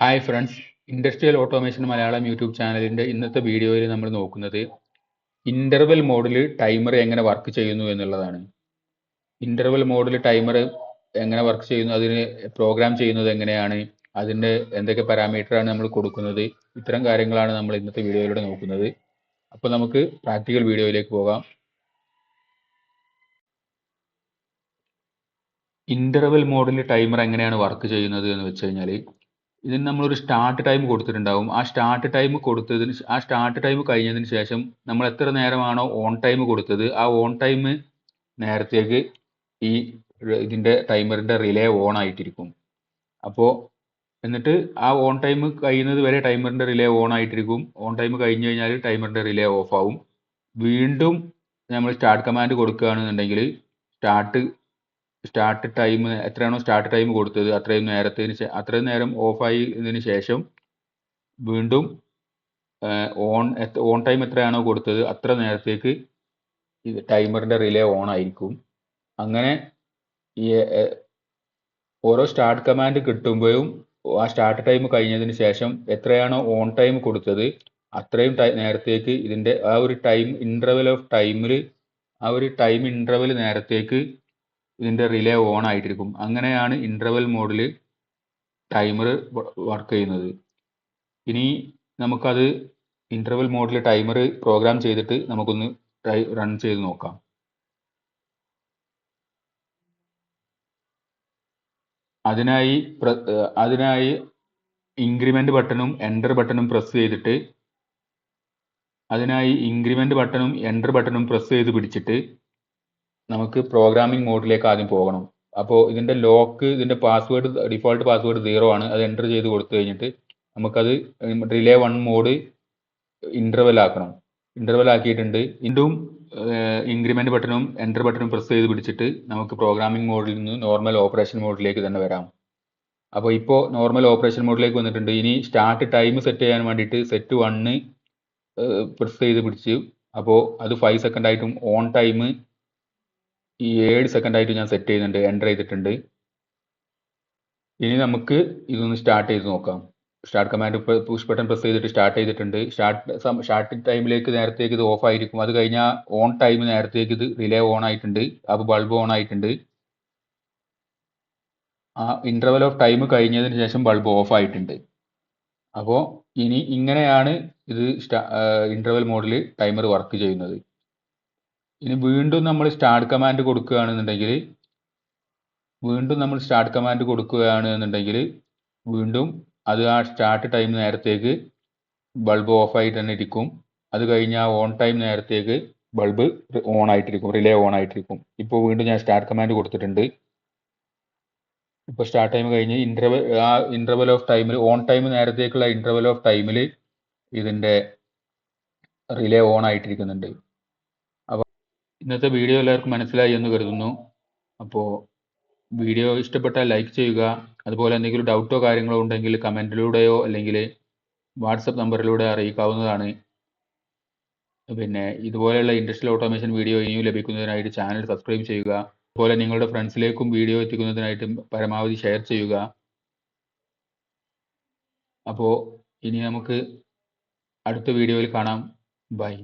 Hi friends industrial automation Malayalam YouTube ചാനലിന്റെ ഇന്നത്തെ വീഡിയോയിൽ നമ്മൾ നോക്കുന്നത് ഇന്റർവെൽ മോഡിൽ ടൈമർ എങ്ങനെ വർക്ക് ചെയ്യുന്നു എന്നുള്ളതാണ്. ഇന്റർവെൽ മോഡിൽ ടൈമർ എങ്ങനെ വർക്ക് ചെയ്യുന്നു അതിന് പ്രോഗ്രാം ചെയ്യുന്നത് എങ്ങനെയാണ് അതിന്റെ എന്തൊക്കെ പാരാമീറ്ററാണ് നമ്മൾ കൊടുക്കുന്നത് ഇത്തരം കാര്യങ്ങളാണ് നമ്മൾ ഇന്നത്തെ വീഡിയോയിലൂടെ നോക്കുന്നത്. അപ്പോൾ നമുക്ക് പ്രാക്ടിക്കൽ വീഡിയോയിലേക്ക് പോകാം. ഇന്റർവെൽ മോഡിൽ ടൈമർ എങ്ങനെയാണ് വർക്ക് ചെയ്യുന്നത് എന്ന് വെച്ച് കഴിഞ്ഞാൽ ഇതിന് നമ്മളൊരു സ്റ്റാർട്ട് ടൈം കൊടുത്തിട്ടുണ്ടാവും. ആ സ്റ്റാർട്ട് ടൈം കൊടുത്തതിന് ആ സ്റ്റാർട്ട് ടൈം കഴിഞ്ഞതിന് ശേഷം നമ്മൾ എത്ര നേരമാണോ ഓൺ ടൈം കൊടുത്തത് ആ ഓൺ ടൈം നേരത്തേക്ക് ഈ ഇതിന്റെ ടൈമറിന്റെ റിലേ ഓൺ ആയിട്ടിരിക്കും. അപ്പോൾ എന്നിട്ട് ആ ഓൺ ടൈം കഴിയുന്നത് വരെ ടൈമറിന്റെ റിലേ ഓൺ ആയിട്ടിരിക്കും. ഓൺ ടൈം കഴിഞ്ഞു കഴിഞ്ഞാൽ ടൈമറിന്റെ റിലേ ഓഫ് ആവും. വീണ്ടും നമ്മൾ സ്റ്റാർട്ട് കമാൻഡ് കൊടുക്കുകയാണെന്നുണ്ടെങ്കിൽ സ്റ്റാർട്ട് സ്റ്റാർട്ട് ടൈം എത്രയാണോ സ്റ്റാർട്ട് ടൈം കൊടുത്തത് അത്രയും നേരത്തിന് അത്രയും നേരം ഓഫായി ഇതിന് ശേഷം വീണ്ടും ഓൺ ഓൺ ടൈം എത്രയാണോ കൊടുത്തത് അത്ര നേരത്തേക്ക് ഇത് ടൈമറിന്റെ റിലേ ഓൺ ആയിരിക്കും. അങ്ങനെ ഈ ഓരോ സ്റ്റാർട്ട് കമാൻഡ് കിട്ടുമ്പോഴും ആ സ്റ്റാർട്ട് ടൈം കഴിഞ്ഞതിന് ശേഷം എത്രയാണോ ഓൺ ടൈം കൊടുത്തത് അത്രയും നേരത്തേക്ക് ഇതിന്റെ ആ ഒരു ടൈം ഇന്റർവെൽ ഓഫ് ടൈമിൽ ആ ഒരു ടൈം ഇന്റർവെൽ നേരത്തേക്ക് ഇതിന്റെ റിലേ ഓൺ ആയിട്ടിരിക്കും. അങ്ങനെയാണ് ഇന്റർവെൽ മോഡിൽ ടൈമർ വർക്ക് ചെയ്യുന്നത്. ഇനി നമുക്കത് ഇന്റർവെൽ മോഡിൽ ടൈമർ പ്രോഗ്രാം ചെയ്തിട്ട് നമുക്കൊന്ന് റൺ ചെയ്ത് നോക്കാം. അതിനായി അതിനായി ഇൻക്രിമെന്റ് ബട്ടണും എന്റർ ബട്ടണും പ്രസ് ചെയ്തിട്ട് അതിനായി ഇൻക്രിമെന്റ് ബട്ടണും എന്റർ ബട്ടണും പ്രസ് ചെയ്ത് പിടിച്ചിട്ട് നമുക്ക് പ്രോഗ്രാമിംഗ് മോഡിലേക്ക് ആദ്യം പോകണം. അപ്പോൾ ഇതിന്റെ ലോക്ക് ഇതിന്റെ പാസ്വേഡ് ഡിഫോൾട്ട് പാസ്വേഡ് സീറോ ആണ്. അത് എന്റർ ചെയ്ത് കൊടുത്തു കഴിഞ്ഞിട്ട് നമുക്കത് റിലേ വൺ മോഡ് ഇന്റർവെൽ ആക്കണം. ഇന്റർവെൽ ആക്കിയിട്ടുണ്ട്. വീണ്ടും ഇൻക്രിമെന്റ് ബട്ടണും എന്റർ ബട്ടണും പ്രസ് ചെയ്ത് പിടിച്ചിട്ട് നമുക്ക് പ്രോഗ്രാമിംഗ് മോഡിൽ നിന്ന് നോർമൽ ഓപ്പറേഷൻ മോഡിലേക്ക് തന്നെ വരാം. അപ്പോൾ ഇപ്പോൾ നോർമൽ ഓപ്പറേഷൻ മോഡിലേക്ക് വന്നിട്ടുണ്ട്. ഇനി സ്റ്റാർട്ട് ടൈം സെറ്റ് ചെയ്യാൻ വേണ്ടിയിട്ട് സെറ്റ് വണ്ണ് പ്രസ് ചെയ്ത് പിടിച്ചു. അപ്പോൾ അത് ഫൈവ് സെക്കൻഡ് ആയിട്ടും ഓൺ ടൈം ഈ ഏഴ് സെക്കൻഡ് ആയിട്ട് ഞാൻ സെറ്റ് ചെയ്യുന്നുണ്ട് എന്റർ ചെയ്തിട്ടുണ്ട്. ഇനി നമുക്ക് ഇതൊന്ന് സ്റ്റാർട്ട് ചെയ്ത് നോക്കാം. Start command push button press ചെയ്തിട്ട് സ്റ്റാർട്ട് ചെയ്തിട്ടുണ്ട്. സ്റ്റാർട്ട് സ്റ്റാർട്ട് ടൈമിലേക്ക് നേരത്തേക്ക് ഇത് ഓഫ് ആയിരിക്കും. അത് കഴിഞ്ഞാൽ ഓൺ ടൈം നേരത്തേക്ക് ഇത് റിലേ ഓൺ ആയിട്ടുണ്ട്. അപ്പോൾ ബൾബ് ഓൺ ആയിട്ടുണ്ട്. ആ ഇന്റർവൽ ഓഫ് ടൈം കഴിഞ്ഞതിന് ശേഷം ബൾബ് ഓഫ് ആയിട്ടുണ്ട്. അപ്പോൾ ഇനി ഇങ്ങനെയാണ് ഇത് ഇന്റർവെൽ മോഡിൽ ടൈമർ വർക്ക് ചെയ്യുന്നത്. ഇനി വീണ്ടും നമ്മൾ സ്റ്റാർട്ട് കമാൻഡ് കൊടുക്കുകയാണെന്നുണ്ടെങ്കിൽ വീണ്ടും നമ്മൾ സ്റ്റാർട്ട് കമാൻഡ് കൊടുക്കുകയാണ് എന്നുണ്ടെങ്കിൽ വീണ്ടും അത് ആ സ്റ്റാർട്ട് ടൈം നേരത്തേക്ക് ബൾബ് ഓഫ് ആയിട്ട് തന്നെ ഇരിക്കും. അത് കഴിഞ്ഞ് ആ ഓൺ ടൈം നേരത്തേക്ക് ബൾബ് ഓൺ ആയിട്ടിരിക്കും റിലേ ഓൺ ആയിട്ടിരിക്കും. ഇപ്പോൾ വീണ്ടും ഞാൻ സ്റ്റാർട്ട് കമാൻഡ് കൊടുത്തിട്ടുണ്ട്. ഇപ്പോൾ സ്റ്റാർട്ട് ടൈം കഴിഞ്ഞ് ഇന്റർവൽ ആ ഇന്റർവൽ ഓഫ് ടൈമിൽ ഓൺ ടൈം നേരത്തേക്കുള്ള ഇന്റർവൽ ഓഫ് ടൈമിൽ ഇതിന്റെ റിലേ ഓൺ ആയിട്ടിരിക്കുന്നുണ്ട്. ഇന്നത്തെ വീഡിയോ എല്ലാവർക്കും മനസ്സിലായി എന്ന് കരുതുന്നു. അപ്പോൾ വീഡിയോ ഇഷ്ടപ്പെട്ടാൽ ലൈക്ക് ചെയ്യുക. അതുപോലെ എന്തെങ്കിലും ഡൗട്ടോ കാര്യങ്ങളോ ഉണ്ടെങ്കിൽ കമന്റിലൂടെയോ അല്ലെങ്കിൽ വാട്സപ്പ് നമ്പറിലൂടെ അറിയിക്കാവുന്നതാണ്. പിന്നെ ഇതുപോലെയുള്ള ഇൻഡസ്ട്രിയൽ ഓട്ടോമേഷൻ വീഡിയോ ഇനിയും ലഭിക്കുന്നതിനായിട്ട് ചാനൽ സബ്സ്ക്രൈബ് ചെയ്യുക. അതുപോലെ നിങ്ങളുടെ ഫ്രണ്ട്സിലേക്കും വീഡിയോ എത്തിക്കുന്നതിനായിട്ട് പരമാവധി ഷെയർ ചെയ്യുക. അപ്പോൾ ഇനി നമുക്ക് അടുത്ത വീഡിയോയിൽ കാണാം. ബൈ.